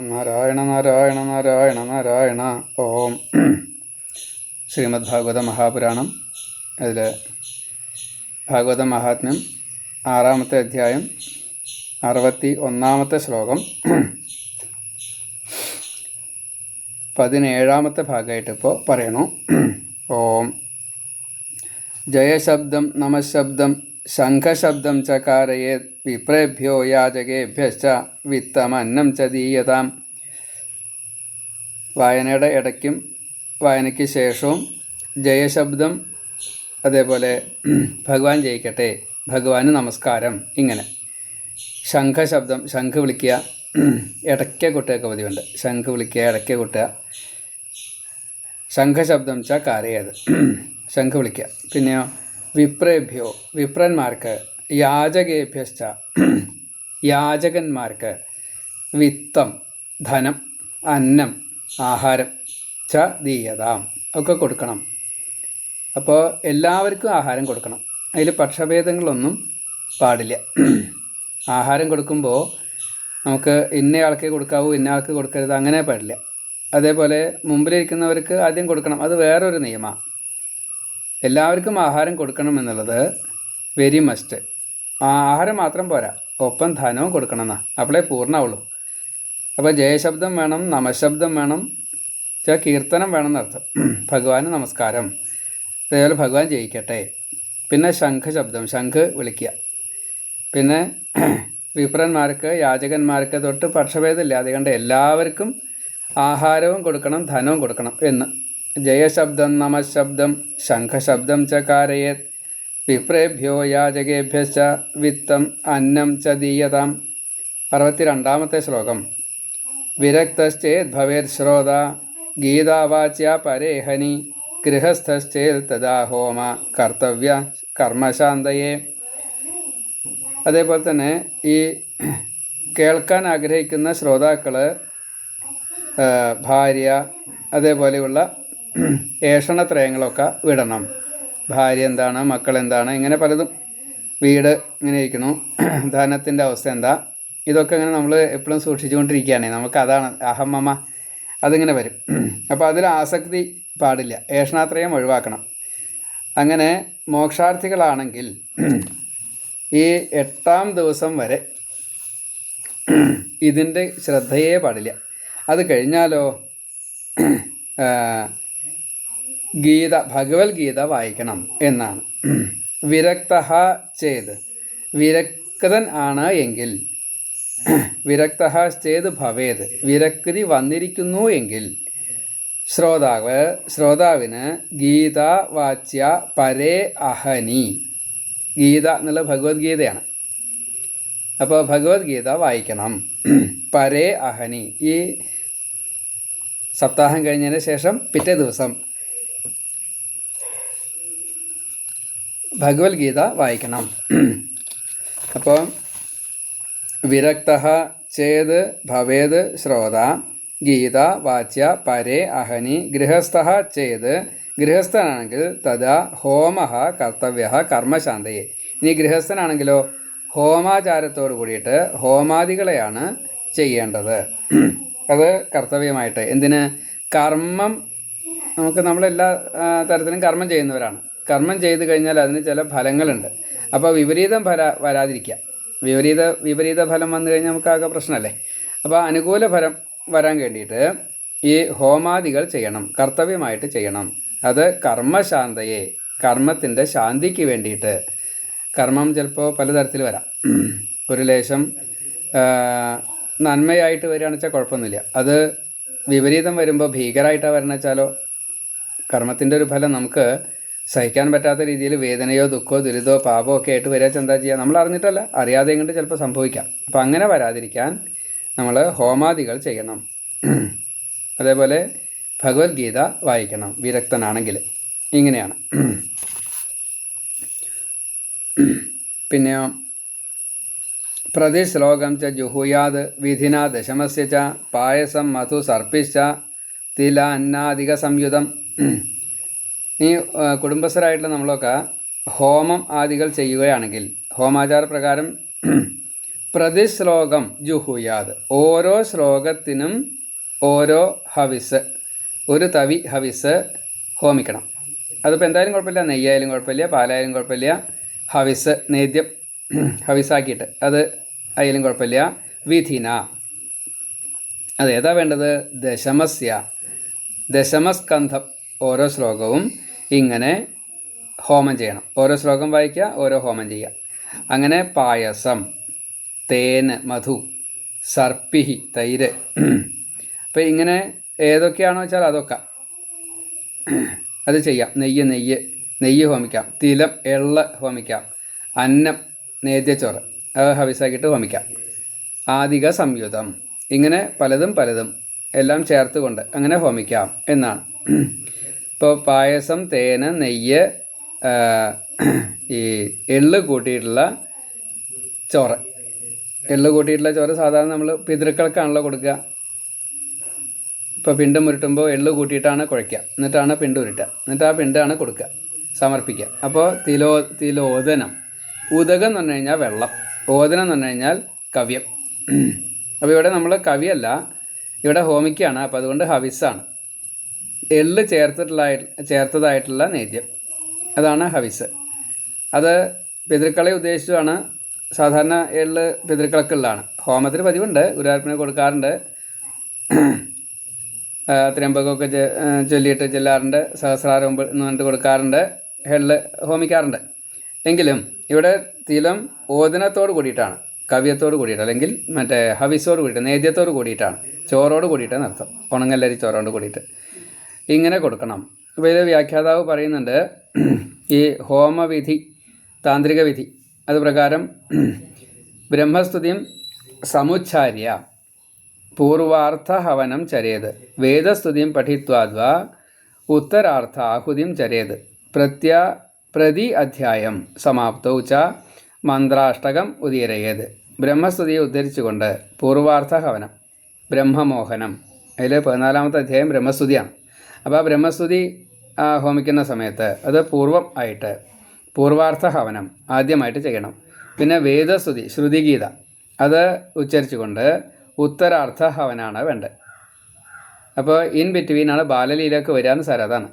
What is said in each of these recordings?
നാരായണ നാരായണ നാരായണ നാരായണ. ഓം. ശ്രീമദ് ഭാഗവത മഹാപുരാണം. അതിൽ ഭാഗവത മഹാത്മ്യം ആറാമത്തെ അധ്യായം അറുപത്തി ഒന്നാമത്തെ ശ്ലോകം. പതിനേഴാമത്തെ ഭാഗമായിട്ട് ഇപ്പോൾ പറയണു. ഓം. ജയശബ്ദം നമശബ്ദം ശംഖശബ്ദം ച കാരയേത്. വിപ്രേഭ്യോ യാചകേഭ്യശ്ച വിത്തമന്നം ച ദീയതാം വായനയുടെ ഇടയ്ക്കും വായനയ്ക്ക് ശേഷവും ജയശബ്ദം അതേപോലെ ഭഗവാൻ ജയിക്കട്ടെ ഭഗവാന് നമസ്കാരം ഇങ്ങനെ. ശംഖശബ്ദം ശംഖ് വിളിക്കുക ഇടയ്ക്ക കുട്ടിയൊക്കെ പതിവുണ്ട്. ശംഖ് വിളിക്കുക ഇടയ്ക്ക കുട്ടുക. ശംഖശബ്ദം ച കാരയത് ശംഖ് വിളിക്കുക. പിന്നെയോ വിപ്രേഭ്യോ വിപ്രന്മാർക്ക് യാചകേഭ്യശ്ച. യാചകന്മാർക്ക് വിത്തം ധനം അന്നം ആഹാരം ച ദീയതാം ഒക്കെ കൊടുക്കണം. അപ്പോൾ എല്ലാവർക്കും ആഹാരം കൊടുക്കണം. അതിൽ പക്ഷഭേദങ്ങളൊന്നും പാടില്ല. ആഹാരം കൊടുക്കുമ്പോൾ നമുക്ക് ഇന്നയാൾക്കേ കൊടുക്കാവൂ ഇന്നയാൾക്ക് കൊടുക്കരുത് അങ്ങനെ പാടില്ല. അതേപോലെ മുമ്പിലിരിക്കുന്നവർക്ക് ആദ്യം കൊടുക്കണം. അത് വേറൊരു നിയമമാണ് എല്ലാവർക്കും ആഹാരം കൊടുക്കണം എന്നുള്ളത് വെരി മസ്റ്റ്. ആഹാരം മാത്രം പോരാ. ഒപ്പം ധനവും കൊടുക്കണമെന്നാ. അപ്പോഴേ പൂർണമാവുള്ളൂ അപ്പോൾ ജയശബ്ദം വേണം നമശബ്ദം വേണം ചില കീർത്തനം വേണം എന്നർത്ഥം. ഭഗവാന് നമസ്കാരം. അതേപോലെ ഭഗവാൻ ജയിക്കട്ടെ. പിന്നെ ശംഖശബ്ദം ശംഖ് വിളിക്കുക. പിന്നെ വിപ്രന്മാർക്ക് യാചകന്മാർക്ക് തൊട്ട് പക്ഷഭേദമില്ല അതുകൊണ്ട് എല്ലാവർക്കും ആഹാരവും കൊടുക്കണം ധനവും കൊടുക്കണം എന്ന്. ജയശബ്ദം നമശബ്ദം ശംഖശബ്ദം ച കാരയേത്. വിപ്രേഭ്യോ യാചകേഭ്യശ്ച വിത്തം അന്നം ച ദീയതാം. അറുപത്തിരണ്ടാമത്തെ ശ്ലോകം. വിരക്തശ്ചേത് ഭവേത് ശ്രോത ഗീതാവാച്യ പരേഹനി ഗൃഹസ്ഥശ്ചേത് തഥാ ഹോമ കർത്തവ്യ കർമ്മശാന്തയെ. അതേപോലെ തന്നെ ഈ കേൾക്കാൻ ആഗ്രഹിക്കുന്ന ശ്രോതാക്കൾ ഭാര്യ അതേപോലെയുള്ള ഏഷണത്രയങ്ങളൊക്കെ വിടണം. ഭാര്യ എന്താണ് മക്കൾ എന്താണ് ഇങ്ങനെ പലതും വീട് ഇങ്ങനെ ഇരിക്കുന്നു. ധനത്തിന്റെ അവസ്ഥ എന്താ? ഇതൊക്കെ ഇങ്ങനെ നമ്മൾ എപ്പോഴും സൂക്ഷിച്ചുകൊണ്ടിരിക്കുകയാണ്. നമുക്ക് അതാണ് അഹമ്മമ്മ അതിങ്ങനെ വരും. അപ്പോൾ അതിൽ ആസക്തി പാടില്ല. ഏഷണാത്രയം ഒഴിവാക്കണം. അങ്ങനെ മോക്ഷാർത്ഥികളാണെങ്കിൽ ഈ എട്ടാം ദിവസം വരെ ഇതിന്റെ ശ്രദ്ധയേ പാടില്ല. അത് കഴിഞ്ഞാലോ ഗീത ഭഗവത്ഗീത വായിക്കണം എന്നാണ്. വിരക്ത ചേത്. വിരക്തൻ ആണ് എങ്കിൽ വിരക്ത ചേത് ഭവേത്. വിരക്തി വന്നിരിക്കുന്നു എങ്കിൽ ശ്രോതാവ് ശ്രോതാവിന് ഗീത വാച്യ പരേ അഹനി. ഗീത എന്നുള്ള ഭഗവത്ഗീതയാണ്. അപ്പോൾ ഭഗവത്ഗീത വായിക്കണം. പരേ അഹനി. ഈ സപ്താഹം കഴിഞ്ഞതിന് ശേഷം പിറ്റേ ദിവസം ഭഗവത്ഗീത വായിക്കണം. അപ്പോൾ വിരക്ത ചേത് ഭവേത് ശ്രോത ഗീത വാച്യ പരേ അഹനി ഗൃഹസ്ഥ ചേത് ഗൃഹസ്ഥനാണെങ്കിൽ തഥാ ഹോമ കർത്തവ്യ കർമ്മശാന്തയെ. ഇനി ഗൃഹസ്ഥനാണെങ്കിലോ ഹോമാചാരത്തോട് കൂടിയിട്ട് ഹോമാദികളെയാണ് ചെയ്യേണ്ടത്. അത് കർത്തവ്യമായിട്ട് എന്തിന്? കർമ്മം നമുക്ക് നമ്മളെല്ലാ തരത്തിലും കർമ്മം ചെയ്യുന്നവരാണ്. കർമ്മം ചെയ്തു കഴിഞ്ഞാൽ അതിന് ചില ഫലങ്ങളുണ്ട്. അപ്പോൾ വിപരീതം ഫല വരാതിരിക്കുക. വിപരീത വിപരീത ഫലം വന്നു കഴിഞ്ഞാൽ നമുക്ക് ആകെ പ്രശ്നമല്ലേ? അപ്പോൾ അനുകൂല ഫലം വരാൻ വേണ്ടിയിട്ട് ഈ ഹോമാദികൾ ചെയ്യണം കർത്തവ്യമായിട്ട് ചെയ്യണം. അത് കർമ്മശാന്തയെ കർമ്മത്തിന്റെ ശാന്തിക്ക് വേണ്ടിയിട്ട്. കർമ്മം ചിലപ്പോൾ പലതരത്തിൽ വരാം. ഒരു ലേശം നന്മയായിട്ട് വരികയാണെന്ന് വെച്ചാൽ കുഴപ്പമൊന്നുമില്ല. അത് വിപരീതം വരുമ്പോൾ ഭീകരമായിട്ടാണ് വരണമെന്ന് വെച്ചാലോ കർമ്മത്തിന്റെ ഒരു ഫലം നമുക്ക് സഹിക്കാൻ പറ്റാത്ത രീതിയിൽ വേദനയോ ദുഃഖമോ ദുരിതമോ പാപമോ ഒക്കെ ആയിട്ട് വരിക എന്താ ചെയ്യുക? നമ്മൾ അറിഞ്ഞിട്ടല്ല. അറിയാതെ കൊണ്ട് ചിലപ്പോൾ സംഭവിക്കാം. അപ്പം അങ്ങനെ വരാതിരിക്കാൻ നമ്മൾ ഹോമാദികൾ ചെയ്യണം. അതേപോലെ ഭഗവത്ഗീത വായിക്കണം. വിരക്തനാണെങ്കിൽ. ഇങ്ങനെയാണ്. പിന്നെ പ്രതിശ്ലോകം ച ജുഹുയാത് വിധിന ദശമസ്യ ച പായസം മധു സർപ്പിച്ച തില അന്നാദിക സംയുതം. ഈ കുടുംബസ്ഥരായിട്ടുള്ള നമ്മളൊക്കെ ഹോമം ആദികൾ ചെയ്യുകയാണെങ്കിൽ ഹോമാചാര പ്രകാരം പ്രതിശ്ലോകം ജുഹുയാത് ഓരോ ശ്ലോകത്തിനും ഓരോ ഹവിസ് ഒരു തവി ഹവിസ് ഹോമിക്കണം. അതിപ്പോൾ എന്തായാലും കുഴപ്പമില്ല. നെയ്യായാലും കുഴപ്പമില്ല. പാലായാലും കുഴപ്പമില്ല. ഹവിസ് നേദ്യം ഹവിസാക്കിയിട്ട് അത് ആയാലും കുഴപ്പമില്ല. വിധിന. അത് ഏതാ വേണ്ടത്? ദശമസ്യ. ദശമസ്കന്ധം. ഓരോ ശ്ലോകവും ഇങ്ങനെ ഹോമം ചെയ്യണം. ഓരോ ശ്ലോകം വായിക്കുക ഓരോ ഹോമം ചെയ്യുക. അങ്ങനെ പായസം തേന് മധു സർപ്പിഹി തൈര്. അപ്പോൾ ഇങ്ങനെ ഏതൊക്കെയാണോ വെച്ചാൽ അതൊക്കെ. അത് ചെയ്യാം. നെയ്യ് നെയ്യ് നെയ്യ് ഹോമിക്കാം. തിലം എള്ള് ഹോമിക്കാം. അന്നം നേദ്യച്ചോറ് അത് ഹവിസാക്കിയിട്ട് ഹോമിക്കാം. ആദിക സംയുതം. ഇങ്ങനെ പലതും പലതും എല്ലാം ചേർത്തുകൊണ്ട് അങ്ങനെ ഹോമിക്കാം എന്നാണ്. ഇപ്പോൾ പായസം തേന് നെയ്യ് ഈ എള്ള് കൂട്ടിയിട്ടുള്ള ചോറ്. എള്ള് കൂട്ടിയിട്ടുള്ള ചോറ് സാധാരണ നമ്മൾ പിതൃക്കൾക്കാണല്ലോ കൊടുക്കുക. ഇപ്പോൾ പിണ്ട് മുരുട്ടുമ്പോൾ എള്ള് കൂട്ടിയിട്ടാണ് കുഴയ്ക്കുക. എന്നിട്ടാണ് പിണ്ട് ഉരുട്ടുക. എന്നിട്ട് ആ പിണ്ടാണ് കൊടുക്കുക. സമർപ്പിക്കുക. അപ്പോൾ തിലോ തിലോദനം. ഉദകം എന്ന് പറഞ്ഞു കഴിഞ്ഞാൽ വെള്ളം. ഓദനം എന്ന് പറഞ്ഞു കഴിഞ്ഞാൽ കവ്യം. അപ്പോൾ ഇവിടെ നമ്മൾ കവിയല്ല ഇവിടെ ഹോമിക്കാണ് അപ്പോൾ അതുകൊണ്ട് ഹവിസാണ് എള്ള് ചേർത്തിട്ടുള്ള ചേർത്തതായിട്ടുള്ള നേദ്യം. അതാണ് ഹവിസ്. അത് പിതൃക്കളെ ഉദ്ദേശിച്ചാണ് സാധാരണ എള്ള് പിതൃക്കളക്കുള്ളതാണ് ഹോമത്തിന് പതിവുണ്ട്. ഗുരുവായൂരപ്പന് കൊടുക്കാറുണ്ട്. ത്രയംബകമൊക്കെ ചൊല്ലിയിട്ട് ചെല്ലാറുണ്ട്. സഹസ്രാരം എന്ന് പറഞ്ഞിട്ട് കൊടുക്കാറുണ്ട്. എള്ള് ഹോമിക്കാറുണ്ട്. എങ്കിലും ഇവിടെ തിലം ഓദനത്തോട് കൂടിയിട്ടാണ്. കവ്യത്തോട് കൂടിയിട്ട് അല്ലെങ്കിൽ മറ്റേ ഹവിസോട് കൂടിയിട്ട് നേദ്യത്തോട് കൂടിയിട്ടാണ്. ചോറോട് കൂടിയിട്ടാണ് അർത്ഥം ഉണങ്ങല്ലരി ചോറോട് കൂടിയിട്ട്. ഇങ്ങനെ കൊടുക്കണം. അപ്പോൾ വ്യാഖ്യാതാവ് പറയുന്നുണ്ട് ഈ ഹോമവിധി താന്ത്രിക വിധി അത് പ്രകാരം ബ്രഹ്മസ്തുതിയും സമുച്ചാര്യ പൂർവാർത്ഥഹവനം ചരേത് വേദസ്തുതിയും പഠിത്വാദ്വ ഉത്തരാർത്ഥ ആഹുതിയും ചരേത് പ്രത്യ പ്രതി അധ്യായം സമാപ്തൗ ച മന്ത്രാഷ്ടകം ഉദീരയേത്. ബ്രഹ്മസ്തുതിയെ ഉദ്ധരിച്ചുകൊണ്ട് പൂർവാർത്ഥ ഹവനം ബ്രഹ്മമോഹനം അതിൽ പതിനാലാമത്തെ അധ്യായം ബ്രഹ്മസ്തുതിയാണ്. അപ്പോൾ ആ ബ്രഹ്മസ്തുതി ഹോമിക്കുന്ന സമയത്ത് അത് പൂർവം ആയിട്ട് പൂർവാർത്ഥ ഹവനം ആദ്യമായിട്ട് ചെയ്യണം. പിന്നെ വേദസ്തുതി ശ്രുതിഗീത അത് ഉച്ചരിച്ചുകൊണ്ട് ഉത്തരാർത്ഥ ഹവനാണ് വേണ്ടത് അപ്പോൾ ഇൻ ബിറ്റ്വീനാണ് ബാലലീലക്ക് വരാന്ന് സാർ അതാണ്.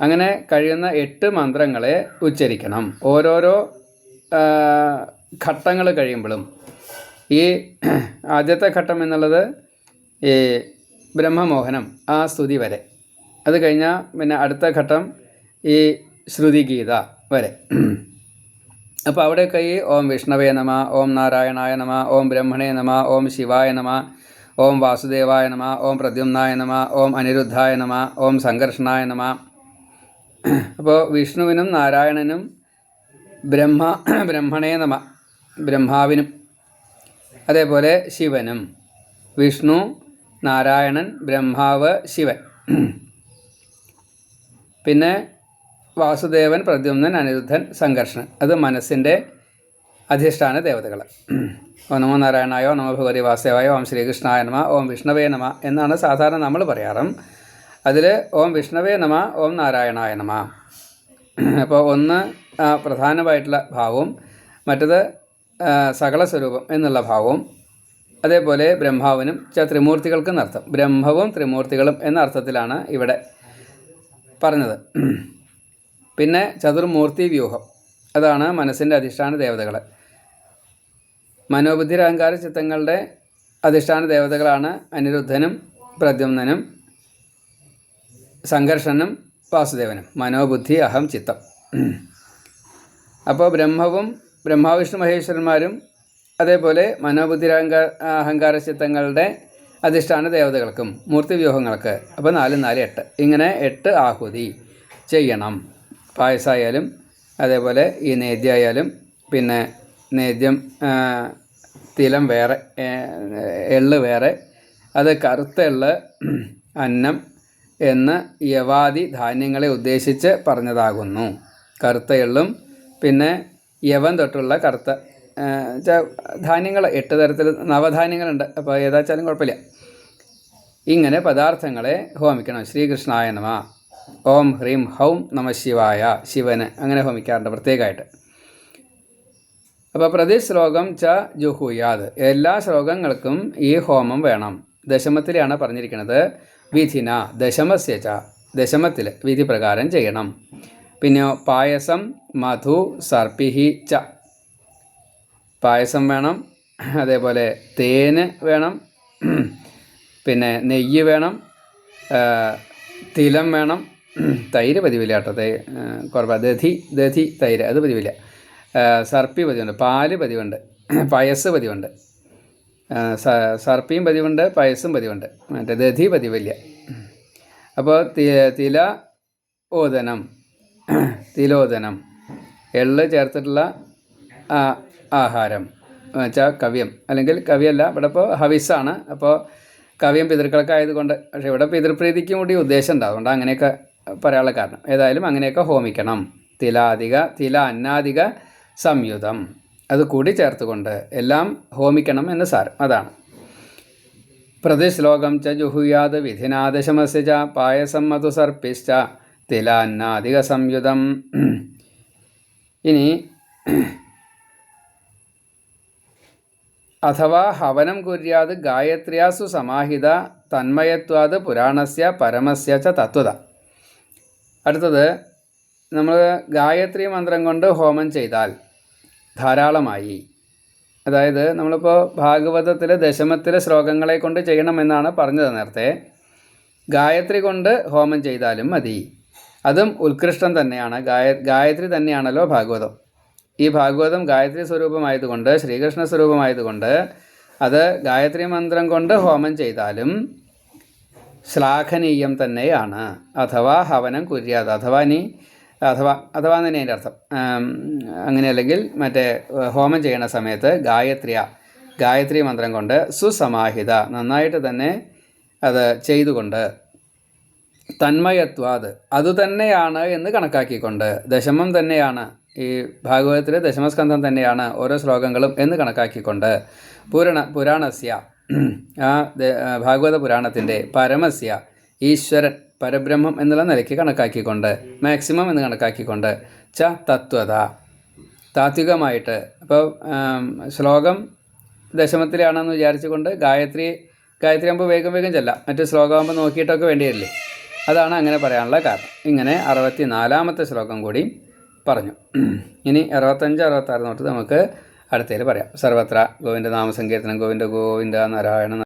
അങ്ങനെ കഴിയുന്ന എട്ട് മന്ത്രങ്ങളെ ഉച്ചരിക്കണം. ഓരോരോ ഘട്ടങ്ങൾ കഴിയുമ്പോഴും ഈ ആദ്യത്തെ ഘട്ടം എന്നുള്ളത് ഈ ബ്രഹ്മമോഹനം ആ സ്തുതി വരെ. അത് കഴിഞ്ഞാൽ പിന്നെ അടുത്ത ഘട്ടം ഈ ശ്രുതിഗീത വരെ. അപ്പോൾ അവിടെയൊക്കെ ഈ ഓം വിഷ്ണവേ നമ ഓം നാരായണായ നമ ഓം ബ്രഹ്മണേ നമ ഓം ശിവായ നമ ഓം വാസുദേവായ നമ ഓം പ്രദ്യുമ്നായ നമ ഓം അനിരുദ്ധായ നമ ഓം സംഘർഷണായ നമ. അപ്പോൾ വിഷ്ണുവിനും നാരായണനും ബ്രഹ്മ ബ്രഹ്മണേ നമ ബ്രഹ്മാവിനും അതേപോലെ ശിവനും വിഷ്ണു നാരായണൻ ബ്രഹ്മാവ് ശിവൻ. പിന്നെ വാസുദേവൻ പ്രദ്യുമ്നൻ അനിരുദ്ധൻ സംഘർഷണൻ. അത് മനസ്സിന്റെ അധിഷ്ഠാന ദേവതകൾ ഓ നമോ നാരായണായോ നമോ ഭഗവതി വാസുദേവായോ ഓം ശ്രീകൃഷ്ണായ നമ ഓം വിഷ്ണവേ നമ എന്നാണ് സാധാരണ നമ്മൾ പറയാറും. അതിൽ ഓം വിഷ്ണവേ നമ ഓം നാരായണായ നമ. അപ്പോൾ ഒന്ന് പ്രധാനമായിട്ടുള്ള ഭാവവും മറ്റത് സകല സ്വരൂപം എന്നുള്ള ഭാവവും അതേപോലെ ബ്രഹ്മാവിനും ത്രിമൂർത്തികൾക്കും അർത്ഥം ബ്രഹ്മവും ത്രിമൂർത്തികളും എന്ന അർത്ഥത്തിലാണ് ഇവിടെ പറഞ്ഞത്. പിന്നെ ചതുർമൂർത്തി വ്യൂഹം. അതാണ് മനസ്സിന്റെ അധിഷ്ഠാന ദേവതകൾ മനോബുദ്ധി അഹങ്കാര ചിത്തങ്ങളുടെ അധിഷ്ഠാന ദേവതകളാണ് അനിരുദ്ധനും പ്രദ്യുമ്നനും സംഘർഷനും വാസുദേവനും. മനോബുദ്ധി അഹം ചിത്തം. അപ്പോൾ ബ്രഹ്മവും ബ്രഹ്മാവിഷ്ണു മഹേശ്വരന്മാരും അതേപോലെ മനോബുദ്ധി അഹങ്കാര ചിത്തങ്ങളുടെ അധിഷ്ഠാന ദേവതകൾക്കും മൂർത്തി വ്യൂഹങ്ങൾക്ക് അപ്പോൾ നാല് നാല് എട്ട്. ഇങ്ങനെ എട്ട് ആഹുതി ചെയ്യണം. പായസമായാലും അതേപോലെ ഈ നേദ്യമായാലും പിന്നെ നേദ്യം തിലം വേറെ എള്ള് വേറെ അത് കറുത്ത എള്ള് അന്നം എന്ന് യവാദി ധാന്യങ്ങളെ ഉദ്ദേശിച്ച് പറഞ്ഞതാകുന്നു. കറുത്ത എള്ളും പിന്നെ യവൻ തൊട്ടുള്ള കറുത്ത ധാന്യങ്ങൾ എട്ട് തരത്തിൽ നവധാന്യങ്ങളുണ്ട്. അപ്പോൾ ഏതാച്ചാലും കുഴപ്പമില്ല. ഇങ്ങനെ പദാർത്ഥങ്ങളെ ഹോമിക്കണം. ശ്രീകൃഷ്ണായ നമ. ഓം ഹ്രീം ഹൗം നമ ശിവായ. ശിവന് അങ്ങനെ ഹോമിക്കാറുണ്ട് പ്രത്യേകമായിട്ട്. അപ്പോൾ പ്രതി ശ്ലോകം ച ജുഹുയാദ് എല്ലാ ശ്ലോകങ്ങൾക്കും ഈ ഹോമം വേണം. ദശമത്തിലാണ് പറഞ്ഞിരിക്കുന്നത്. വിധിന ദശമസ്യ ച. ദശമത്തിൽ വിധി പ്രകാരം ചെയ്യണം. പിന്നെ പായസം മധു സർപ്പിഹി ച. പായസം വേണം. അതേപോലെ തേന് വേണം. പിന്നെ നെയ്യ് വേണം തിലം വേണം തൈര് പതിവില്ല കേട്ടോ തൈ കുറവാ ദധി ദധി തൈര് അത് പതിവില്ല. സർപ്പി പതിവുണ്ട് പാൽ പതിവുണ്ട് പയസ് പതിവുണ്ട് സർപ്പിയും പതിവുണ്ട് പയസ്സും പതിവുണ്ട് മറ്റേ ദധി പതിവില്ല. അപ്പോൾ തില ഓദനം തിലോദനം എള്ള് ചേർത്തിട്ടുള്ള ആഹാരം വെച്ചാൽ കവ്യം അല്ലെങ്കിൽ കവിയല്ല ഇവിടെ ഇപ്പോൾ ഹവിസാണ് അപ്പോൾ കവ്യം പിതൃക്കളൊക്കെ ആയതുകൊണ്ട് പക്ഷേ ഇവിടെ പിതൃപ്രീതിക്കും കൂടി ഉദ്ദേശം ഉണ്ട്. അതുകൊണ്ട് അങ്ങനെയൊക്കെ പറയാനുള്ള കാരണം. ഏതായാലും അങ്ങനെയൊക്കെ ഹോമിക്കണം. തിലാധിക തില അന്നാധിക സംയുതം. അത് കൂടി ചേർത്തുകൊണ്ട് എല്ലാം ഹോമിക്കണം എന്ന് സാരം. അതാണ്. പ്രതിശ്ലോകം ച ജുഹുയാത് വിധിനാദശമസ്യ ച പായസം മധു സർപ്പിശ്ച തിലാന്നാധിക സംയുതം. ഇനി അഥവാ ഹവനം കുര്യാത് ഗായത്രിയാസു സമാഹിത തന്മയത്വാത് പുരാണസ്യ പരമസ്യ ച തത്വത. അടുത്തത് നമ്മൾ ഗായത്രി മന്ത്രം കൊണ്ട് ഹോമം ചെയ്താൽ ധാരാളമായി. അതായത് നമ്മളിപ്പോൾ ഭാഗവതത്തിലെ ദശമത്തിലെ ശ്ലോകങ്ങളെ കൊണ്ട് ചെയ്യണമെന്നാണ് പറഞ്ഞത് നേരത്തെ. ഗായത്രി കൊണ്ട് ഹോമം ചെയ്താലും മതി. അതും ഉത്കൃഷ്ടം തന്നെയാണ്. ഗായ ഗായത്രി തന്നെയാണല്ലോ ഭാഗവതം. ഈ ഭാഗവതം ഗായത്രി സ്വരൂപമായതുകൊണ്ട് ശ്രീകൃഷ്ണ സ്വരൂപമായതുകൊണ്ട് അത് ഗായത്രി മന്ത്രം കൊണ്ട് ഹോമം ചെയ്താലും ശ്ലാഘനീയം തന്നെയാണ്. അഥവാ ഹവനം കുര്യാത്. അഥവാ നീ അഥവാ അഥവാ തന്നെ അതിന്റെ അർത്ഥം. അങ്ങനെയല്ലെങ്കിൽ മറ്റേ ഹോമം ചെയ്യണ സമയത്ത് ഗായത്രിയ ഗായത്രി മന്ത്രം കൊണ്ട് സുസമാഹിത നന്നായിട്ട് തന്നെ അത് ചെയ്തുകൊണ്ട് തന്മയത്വാത് അതുതന്നെയാണ് എന്ന് കണക്കാക്കിക്കൊണ്ട് ദശമം തന്നെയാണ്. ഈ ഭാഗവതത്തിലെ ദശമസ്കന്ധം തന്നെയാണ് ഓരോ ശ്ലോകങ്ങളും എന്ന് കണക്കാക്കിക്കൊണ്ട് പുരണ പുരാണസ്യ ആ ഭാഗവത പുരാണത്തിന്റെ പരമസ്യ ഈശ്വരൻ പരബ്രഹ്മം എന്നുള്ള നിലയ്ക്ക് കണക്കാക്കിക്കൊണ്ട് മാക്സിമം എന്ന് കണക്കാക്കിക്കൊണ്ട് ച തത്വത. താത്വികമായിട്ട് അപ്പോൾ ശ്ലോകം ദശമത്തിലാണെന്ന് വിചാരിച്ചുകൊണ്ട് ഗായത്രി ഗായത്രി ആകുമ്പോൾ വേഗം വേഗം ചെല്ലാം. മറ്റു ശ്ലോകമാകുമ്പോൾ നോക്കിയിട്ടൊക്കെ വേണ്ടിയല്ലേ അതാണ് അങ്ങനെ പറയാനുള്ള കാരണം. ഇങ്ങനെ അറുപത്തി നാലാമത്തെ ശ്ലോകം കൂടി പറഞ്ഞു. ഇനി അറുപത്തഞ്ച് അറുപത്താറ് തൊട്ട് നമുക്ക് അടുത്തതിൽ പറയാം. സർവത്ര ഗോവിന്ദ നാമസങ്കീർത്തനം ഗോവിന്ദ ഗോവിന്ദ നാരായണ